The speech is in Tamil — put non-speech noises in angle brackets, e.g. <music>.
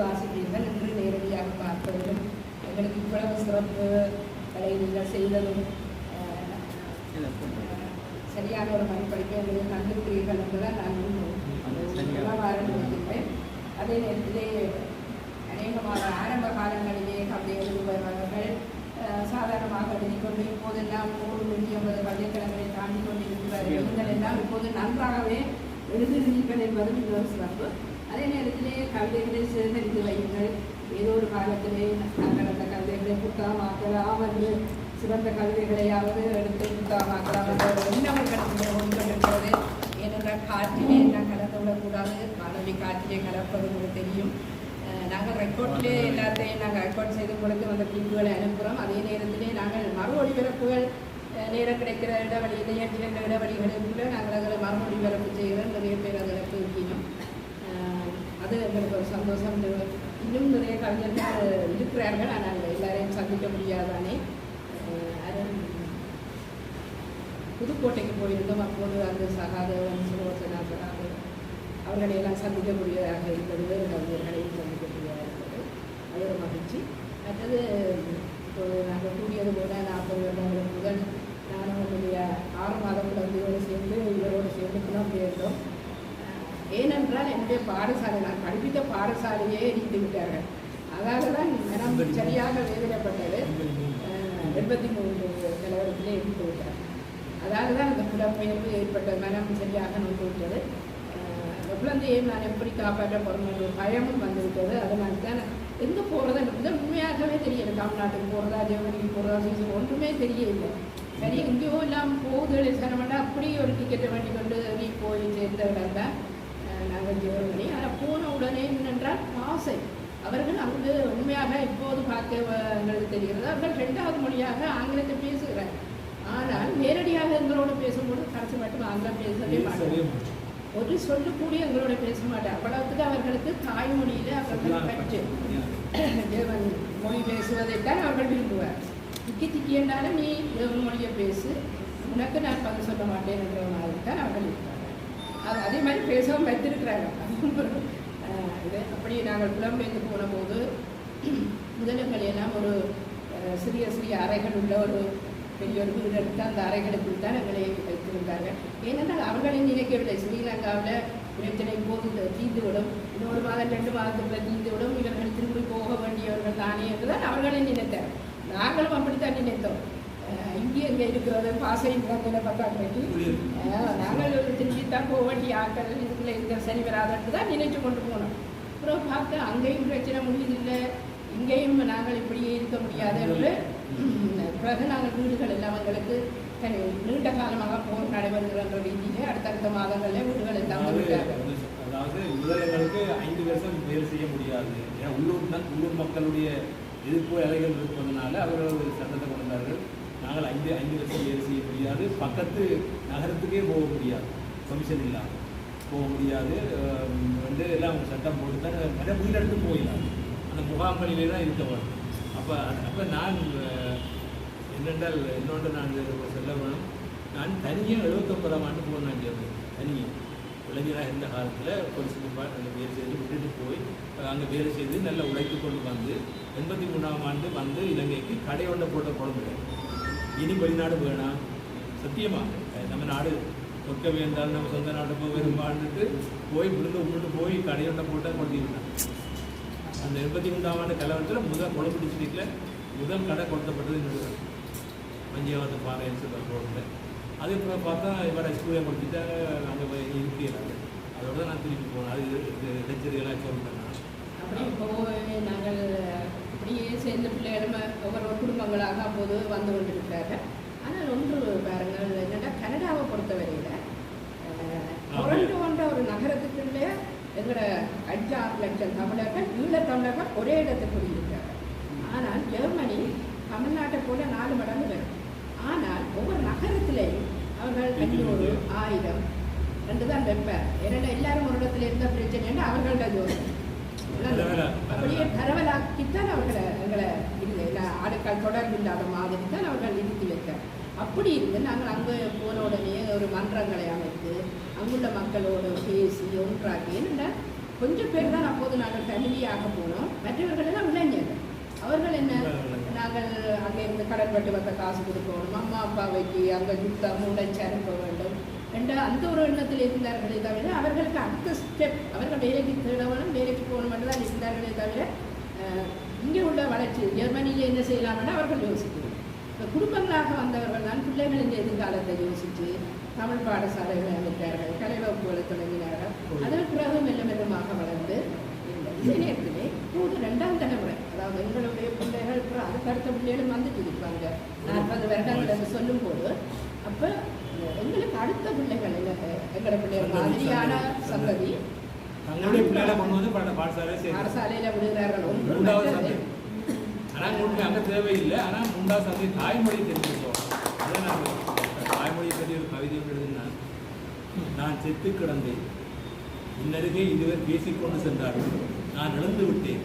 வாசிப்பீர்கள் என்று நேரடியாக பார்ப்பதிலும் எங்களுக்கு இவ்வளவு சிறப்பு நீங்கள் செய்ததும் சரியான ஒரு மதிப்பளிப்பை எங்களுக்கு தந்திருக்கிறீர்கள் என்பதால் நான் வாழ்ந்திருக்கிறேன் அதே நேரத்திலே அநேகமான ஆரம்ப காலங்களிலே கவிதை எழுதுபவர்கள் சாதாரணமாக எழுதிக்கொண்டு இப்போதெல்லாம் நூறு நூற்றி ஐம்பது பள்ளிக்கிழமையை தாண்டி கொண்டிருக்கிறார்கள். நீங்கள் எல்லாம் இப்போது நன்றாகவே எழுதுகிறீர்கள் என்பதும் இன்னொரு சிறப்பு. அதே நேரத்திலே கவிதைகளை சேகரித்து வையுங்கள். ஏதோ ஒரு காலத்திலே நாங்கள் அந்த கவிதைகளை புத்தகமாக்கலாம் என்று சிறந்த கவிதைகளையாவது எடுத்து புத்தகமாக்கலாம் என்ற ஒரு எண்ணம் கொண்டிருக்கிறது ஏனென்றால் காற்றிலே நான் கலந்து விடக்கூடாது மாணவி காற்றிலே கலப்பது உங்களுக்கு தெரியும். நாங்கள் ரெக்கார்டிலே எல்லாத்தையும் நாங்கள் ரெக்கார்ட் செய்து கொடுத்து அந்த கிளிப்புகளை அனுப்புகிறோம். அதே நேரத்திலே நாங்கள் மறு ஒளிபரப்புகள் நேரம் கிடைக்கிற இடைவெளியிலேயே இரண்டு இடைவெளிகளுக்குள்ள நாங்கள் அதில் மறு ஒளிபரப்பு செய்கிறோம். நிறைய பேர் அது எங்களுக்கு ஒரு சந்தோஷம். இன்னும் நிறைய கவிஞர்கள் இருக்கிறார்கள். ஆனால் எல்லாரையும் சந்திக்க முடியாதானே? புதுக்கோட்டைக்கு போயிருந்தோம். அப்போது அந்த சகாதேவன் சுலோசனாசனாக அவர்களை எல்லாம் சந்திக்கக்கூடியதாக இருந்தது. வேறு கவிஞர்களையும் சந்திக்கக்கூடியதாக இருந்தது. அது ஒரு மகிழ்ச்சி. மற்றது இப்போது நாங்கள் கூடியது போல நாற்பது வருடங்களுக்கு முதல் நானும் என்னுடைய ஆறு மாத குழந்தையோடு சேர்ந்து இவரோடு சேர்ந்து புலம்பெயர்ந்தோம் அஹ் ஏனென்றால் என்னுடைய பாடசாலை நான் படிப்பித்த பாடசாலையே இடித்து விட்டார்கள். அதாவது தான் மனம் சரியாக வேதனைப்பட்டது எண்பத்தி மூன்று நிலவரத்திலே இடித்து விட்டார் அதாவது தான் அந்த புலம்பெயர்வு ஏற்பட்ட மனம் சரியாக நோக்கி விட்டது. குழந்தையை நான் எப்படி காப்பாற்ற போகிறோம் ஒரு பயமும் வந்துவிட்டது. அதனால தான் எங்கே போகிறதா முதல் உண்மையாகவே தெரியல. தமிழ்நாட்டுக்கு போகிறதா ஜெர்மனிக்கு போகிறதா சுவிஸ் ஒன்றுமே தெரியல சரி எங்கேயோ எல்லாம் போகுது. சிரமம்னா அப்படி ஒரு டிக்கெட்டை வண்டி கொண்டு நீ போய் சேர்ந்த இடம் தான். நாங்கள் ஜெர்மனி ஆனால் போன உடனே என்னென்றால் ஆசை அவர்கள் அங்கு உண்மையாக இப்போது பார்க்க எங்களுக்கு தெரிகிறது. அவர்கள் ரெண்டாவது மொழியாக ஆங்கிலத்தை பேசுகிறார். ஆனால் நேரடியாக எங்களோடு பேசும்போது கடைசி மட்டும் ஆங்கிலம் பேசவே மாட்டாங்க ஒரு சொல்லக்கூடிய எங்களோட பேச மாட்டார். அவ்வளவுக்கு அவர்களுக்கு தாய்மொழியில அவர்கள் பற்று. <coughs> தேவன் மொழி பேசுவதைத்தான் அவர்கள் விரும்புவார். திக்கி திக்கி என்றாலும் நீ தேவன் மொழியை பேசு. உனக்கு நான் பதில் சொல்ல மாட்டேன் என்ற மாதிரி தான் அவர்கள் இருப்பார்கள். அது அதே மாதிரி பேசவும் வைத்திருக்கிறாங்க. இது அப்படி நாங்கள் புலம்பெயர்ந்து போன போது முதலங்கள் எல்லாம் ஒரு சிறிய சிறிய அறைகள் உள்ள ஒரு பெரிய ஒரு வீடு எடுத்து அந்த அறைகளுக்குள் தான் எங்களை வைத்திருந்தார்கள். ஏனென்றால் அவர்களை நினைக்கவில்லை ஸ்ரீலங்காவில் பிரச்சனை போது தீர்ந்துவிடும் இன்னொரு மாதம் ரெண்டு மாதத்துக்குள்ள தீர்ந்துவிடும் இவர்கள் திரும்பி போக வேண்டியவர்கள் தானே என்றுதான் அவர்களை நினைத்தார். நாங்களும் அப்படித்தான் நினைத்தோம். அஹ், இங்கே இருக்கிறது பாசையும் பிறந்த பத்தாக்கு நாங்கள் திரும்பி தான் போக வேண்டிய ஆட்கள் இதுக்குள்ள இந்த சரி வராதன்று தான் நினைச்சு கொண்டு போனோம் அப்புறம் பார்த்து அங்கேயும் பிரச்சனை முடியதில்லை இங்கேயும் நாங்கள் இப்படியே இருக்க முடியாது என்று பிறகு நாங்கள் வீடுகள் எல்லாம் எங்களுக்கு நீண்ட காலமாக போர் நடைபெறுகிற ரீதியில் அடுத்தடுத்த மாதங்களில் வீடுகள் எல்லாம் விட்டார்கள் அதாவது முதலங்களுக்கு ஐந்து வருஷம் வேலை செய்ய முடியாது ஏன்னா உள்ளூர் தான் உள்ளூர் மக்களுடைய எதிர்ப்பு அலைகள் இருப்பதனால அவர்கள் ஒரு சட்டத்தை கொண்டார்கள் நாங்கள் ஐந்து ஐந்து வருஷம் ஏறு செய்ய முடியாது. பக்கத்து நகரத்துக்கே போக முடியாது. கமிஷன் இல்லாமல் போக முடியாது. வந்து எல்லாம் சட்டம் போட்டு தான் நிறைய வீடெடுத்து போயிடலாம் அந்த முகாம்களிலே தான் இருக்க வரும் அப்போ அப்போ நான் என்னென்றால் இன்னொன்று நான் சொல்ல வேணும். நான் தனியாக எழுபத்தொன்பதாம் ஆண்டு போனேன் அங்கே தனியாக இளைஞராக இருந்த காலத்தில் பொலிஸ் டிபார்ட்மெண்ட் வேலை செய்து விட்டுட்டு போய் அங்கே வேலை செய்து நல்லா உழைத்து கொண்டு வந்து எண்பத்தி மூணாம் ஆண்டு வந்து இலங்கைக்கு கடை ஒன்றை போட்ட குழந்தை இனி வெளிநாடு வேணாம் சத்தியமாக. நம்ம நாடு ஒர்க்க வேண்டாம் நம்ம சொந்த நாடு போய் வருமாண்டுட்டு போய் விழுந்து விட்டுட்டு போய் கடையோட போட்டால் கொண்டிருந்தான் அந்த எண்பத்தி மூன்றாம் ஆண்டு கலவரத்தில் முதல் கொழும்பு டிஸ்ட்ரிக்டில் முதல் கடை கொளுத்தப்பட்டது என்னோட மஞ்சியாவத்து பாறைன்னு சொல்கிற ரோட்டில் அதுக்கப்புறம் பார்த்தா இவரை ஸ்கூலை முடிச்சுட்டா அங்கே போய் இருக்கிறாங்க அதோட தான் நான் திருப்பி போனேன். அது இது சொல்லிட்டேன் நான். இப்படியே சேர்ந்த பிள்ளைகளும் ஒவ்வொரு குடும்பங்களாக அப்போது வந்து கொண்டிருக்கிறார்கள் ஆனால் ஒன்று பாருங்கள் என்னென்னா கனடாவை பொறுத்தவரையில் டொரண்டோன்ற ஒரு நகரத்துக்குள்ளே எங்களோட அஞ்சு ஆறு லட்சம் தமிழர்கள் ஈழத் தமிழர்கள் ஒரே இடத்துக்கு குடியிருக்கிறார்கள் ஆனால் ஜெர்மனி தமிழ்நாட்டை போல நாலு மடங்கு வரும். ஆனால் ஒவ்வொரு நகரத்திலேயும் அவர்கள் ஐநூறு ஆயிரம் ரெண்டு தான் வைப்பார் ஏன்னா எல்லாரும் ஒரு இடத்துல இருந்த பிரச்சனை அவர்களோட ஜோதி. அப்படியே பரவலாக்கித்தான் அவர்களை எங்களை இல்லை எல்லா தொடர்பு இல்லாத மாதிரி தான் அவர்கள் நிறுத்தி வைத்தார். அப்படி இருந்து நாங்கள் அங்கே போன உடனே ஒரு மன்றங்களை அமைத்து அங்குள்ள மக்களோடு பேசி ஒன்றாக்கி என்னென்னா கொஞ்சம் பேர் தான் அப்போது நாங்கள் ஃபேமிலியாக போனோம். மற்றவர்கள் எல்லாம் இளைஞர்கள். அவர்கள் என்ன நாங்கள் அங்கே இருந்து கடற்பட்டு வந்த காசு கொடுக்கணும். அம்மா அப்பாவைக்கு அங்கே குத்தா உழைச்சி சேர்க்க வேண்டும். என்ற அந்த ஒரு எண்ணத்தில் இருந்தார்களே தவிர அவர்களுக்கு அடுத்த ஸ்டெப் அவர்கள் வேலைக்கு தேட வேணும் வேலைக்கு போகணும் தான் இருந்தார்களே தவிர இங்கே உள்ள வளர்ச்சி ஜெர்மனியில் என்ன செய்யலாம்னு அவர்கள் யோசிக்கிறார் இந்த குடும்பங்களாக வந்தவர்கள் தான் பிள்ளைகளின் எதிர்காலத்தை யோசித்து தமிழ் பாடசாலைகளை அமைத்தார்கள் கலை வகுப்புகளை தொடங்கினார்கள் அதன் பிறகு மெல்ல மெல்லமாக வளர்ந்து. இதே நேரத்திலே இப்போது ரெண்டாம் தலைமுறை அதாவது எங்களுடைய பிள்ளைகள் இப்போ அதுக்கு அடுத்த பிள்ளைகளும் வந்துட்டு இருப்பாங்க. நாற்பது வருடங்கள் என்று சொல்லும் போது அப்போ அடுத்த பிள்ளைகள் எங்களோட பிள்ளைகள் மாதிரியான சந்ததி, தங்களுடைய பிள்ளைகளை கொண்டு வந்து பாட பாடசாலை சேர்த்து பாடசாலையில விடுகிறார்கள் ஒன்று மூன்றாவது சந்தை ஆனால் உங்களுக்கு அங்கே தேவையில்லை. ஆனால் மூன்றாவது சந்தை தாய்மொழி தெரிஞ்சுக்கோ அதை நான் தாய்மொழி பற்றி ஒரு கவிதை எழுதுனா நான் செத்து கிடந்தேன். இன்னருகே இதுவர் பேசிக்கொண்டு சென்றார்கள். நான் இழந்து விட்டேன்.